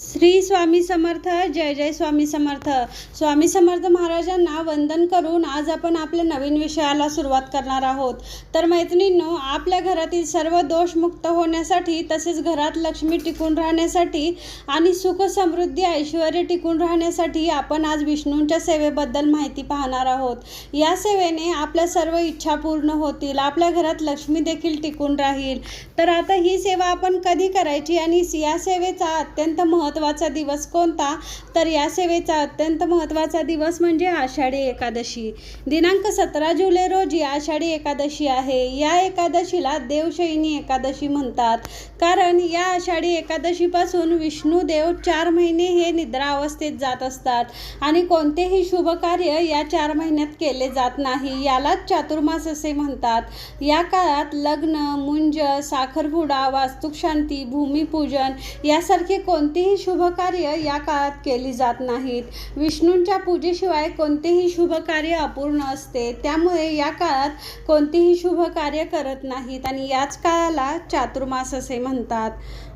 श्री स्वामी समर्थ जय जय स्वामी समर्थ. स्वामी समर्थ महाराजांना वंदन करून आज आपण आपल्या नवीन विषयाला सुरुवात करणार आहोत. तर मैत्रिणींनो आपल्या घरातील सर्व दोषमुक्त होण्यासाठी तसेच घरात लक्ष्मी टिकून राहण्यासाठी आणि सुख समृद्धी ऐश्वर टिकून राहण्यासाठी आपण आज विष्णूंच्या सेवेबद्दल माहिती पाहणार आहोत. या सेवेने आपल्या सर्व इच्छा पूर्ण होतील आपल्या घरात लक्ष्मी देखील टिकून राहील. तर आता ही सेवा आपण कधी करायची आणि या सेवेचा अत्यंत महत्त्वाचा दिवस कोणता? तर या सेवेचा अत्यंत महत्त्वाचा दिवस म्हणजे आषाढी एकादशी. दिनांक सतरा जुलै रोजी आषाढी एकादशी आहे. या एकादशीला देवशयनी एकादशी म्हणतात. कारण या आषाढी एकादशीपासून विष्णुदेव चार महिने हे निद्रा अवस्थेत जात असतात आणि कोणतेही शुभ कार्य या चार महिन्यात केले जात नाही. यालाच चातुर्मास असे म्हणतात. या काळात लग्न मुंज साखरपुडा वास्तुशांती भूमिपूजन यासारखे कोणतेही शुभ कार्य या काळात केली जात नाहीत. विष्णूंच्या पूजेशिवाय कोणतेही शुभकार्य अपूर्ण असते. त्यामुळे या काळात कोणतेही शुभ कार्य करत नाहीत आणि याच काळाला चातुर्मास असे म्हणतात.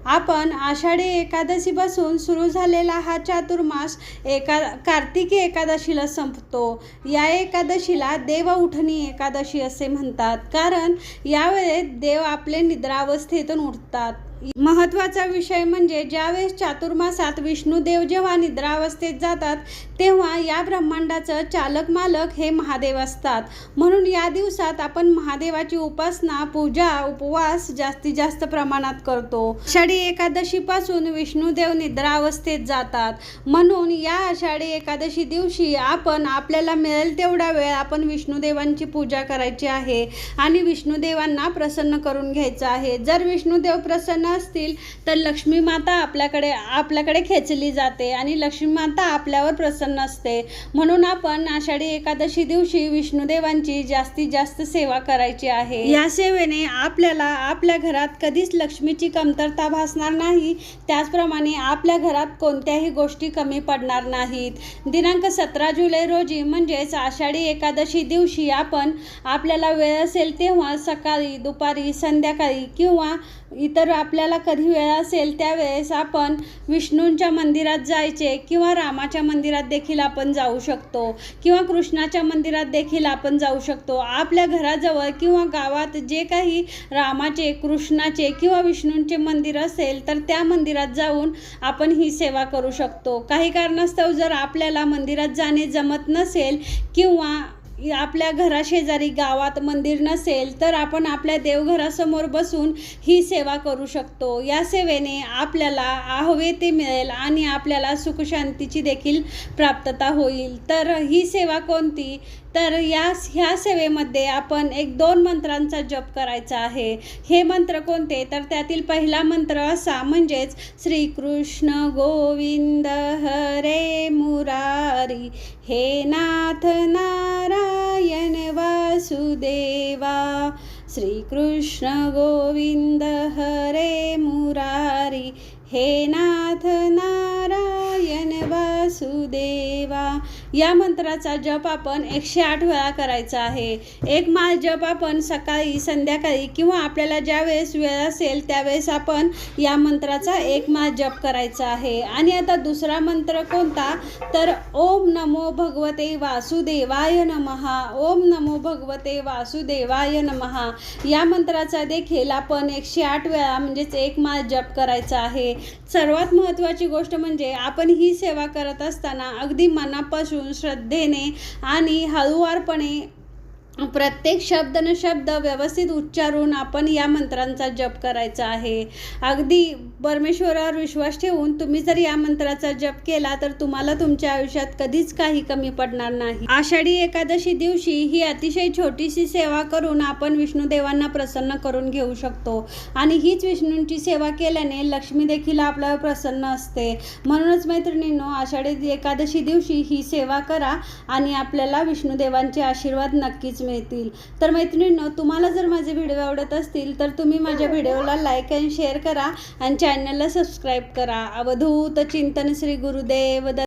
आपण आषाढी एकादशीपासून सुरू झालेला हा चातुर्मास एका कार्तिकी एकादशीला संपतो. या एकादशीला देव उठणी एकादशी असे म्हणतात. कारण यावेळेस देव आपले निद्रावस्थेतून उठतात. महत्त्वाचा विषय म्हणजे ज्यावेळेस चातुर्मासात विष्णुदेव जेव्हा निद्रावस्थेत जातात तेव्हा या ब्रह्मांडाचं चालक मालक हे महादेव असतात. म्हणून या दिवसात आपण महादेवाची उपासना पूजा उपवास जास्तीत जास्त प्रमाणात करतो. आषाढी एकादशीपासून विष्णुदेव निद्रावस्थेत जातात. म्हणून या आषाढी एकादशी दिवशी आपण आपल्याला मिळेल तेवढा वेळ आपण विष्णुदेवांची पूजा करायची आहे आणि विष्णुदेवांना प्रसन्न करून घ्यायचं आहे. जर विष्णुदेव प्रसन्न असतील तर लक्ष्मी माता आपल्याकडे आपल्याकडे खेचली जाते आणि लक्ष्मी माता आपल्यावर प्रसन्न असते. म्हणून आपण आषाढी एकादशी दिवशी विष्णुदेवांची जास्तीत जास्त सेवा करायची आहे. या सेवेने आपल्याला आपल्या घरात कधीच लक्ष्मीची कमतरता भासणार नाही. त्याचप्रमाणे आपल्या घरात कोणत्याही गोष्टी कमी पडणार नाहीत. दिनांक सतरा जुलै रोजी म्हणजेच आषाढी एकादशी दिवशी आपण आपल्याला वेळ असेल तेव्हा सकाळी दुपारी संध्याकाळी किंवा इतर आपल्या आपल्याला कधी वेळ असेल त्यावेळेस आपण विष्णूंच्या मंदिरात जायचे किंवा रामाच्या मंदिरात देखील आपण जाऊ शकतो किंवा कृष्णाच्या मंदिरात देखील आपण जाऊ शकतो. आपल्या घराजवळ किंवा गावात जे काही रामाचे कृष्णाचे किंवा विष्णूंचे मंदिर असेल तर त्या मंदिरात जाऊन आपण ही सेवा करू शकतो. काही कारणास्तव जर आपल्याला मंदिरात जाणे जमत नसेल किंवा आपल्या घराशेजारी गावात मंदिर नसेल तर आपण आपल्या देवघरासमोर बसून ही सेवा करू शकतो. या सेवेने आपल्याला हवे ते मिळेल आणि आपल्याला सुखशांतीची देखील प्राप्तता होईल. तर ही सेवा कोणती? तर या ह्या सेवेमध्ये आपण एक दोन मंत्रांचा जप करायचा आहे. हे मंत्र कोणते? तर त्यातील पहिला मंत्र असा म्हणजेच श्रीकृष्ण गोविंद हरे मुरारी. हे नाथ ना वासुदेवा श्रीकृष्ण गोविंद हरे मुरारी। हे या मंत्राचा जप आपण एकशे आठ वेळा करायचा आहे. एक माळ जप आपण सकाळी संध्याकाळी किंवा आपल्याला ज्या वेळेस वेळ असेल त्यावेळेस आपण या मंत्राचा एक माळ जप करायचा आहे. आणि आता दुसरा मंत्र कोणता? तर ओम नमो भगवते वासुदेवाय नमहा ओम नमो भगवते वासुदेवाय नमहा या मंत्राचा देखील आपण एकशे आठ वेळा म्हणजेच एक माळ जप करायचा आहे. सर्वात महत्त्वाची गोष्ट म्हणजे आपण ही सेवा करत असताना अगदी मनापासून श्रद्धेने आणि हळुवारपणे प्रत्येक शब्द न शब्द व्यवस्थित उच्चारून आपण या मंत्रांचा जप करायचा आहे. अगदी परमेश्वरावर विश्वास ठेवून तुम्ही जर या मंत्राचा जप केला तर तुम्हाला तुमच्या आयुष्यात कधीच काही कमी पडणार नाही. आषाढी एकादशी दिवशी ही अतिशय छोटीशी सेवा करून आपण विष्णुदेवांना प्रसन्न करून घेऊ शकतो. आणि हीच विष्णूंची सेवा केल्याने लक्ष्मी देखील आपल्यावर प्रसन्न असते. म्हणूनच मैत्रिणींनो आषाढी एकादशी दिवशी ही सेवा करा आणि आपल्याला विष्णुदेवांचे आशीर्वाद नक्कीच मिळतील. तर मैत्रिणींनो तुम्हाला जर माझे व्हिडिओ आवडत असतील तर तुम्ही माझ्या व्हिडिओला लाईक अँड शेअर करा आणि चॅनलला सबस्क्राईब करा. अवधूत चिंतन श्री गुरुदेव.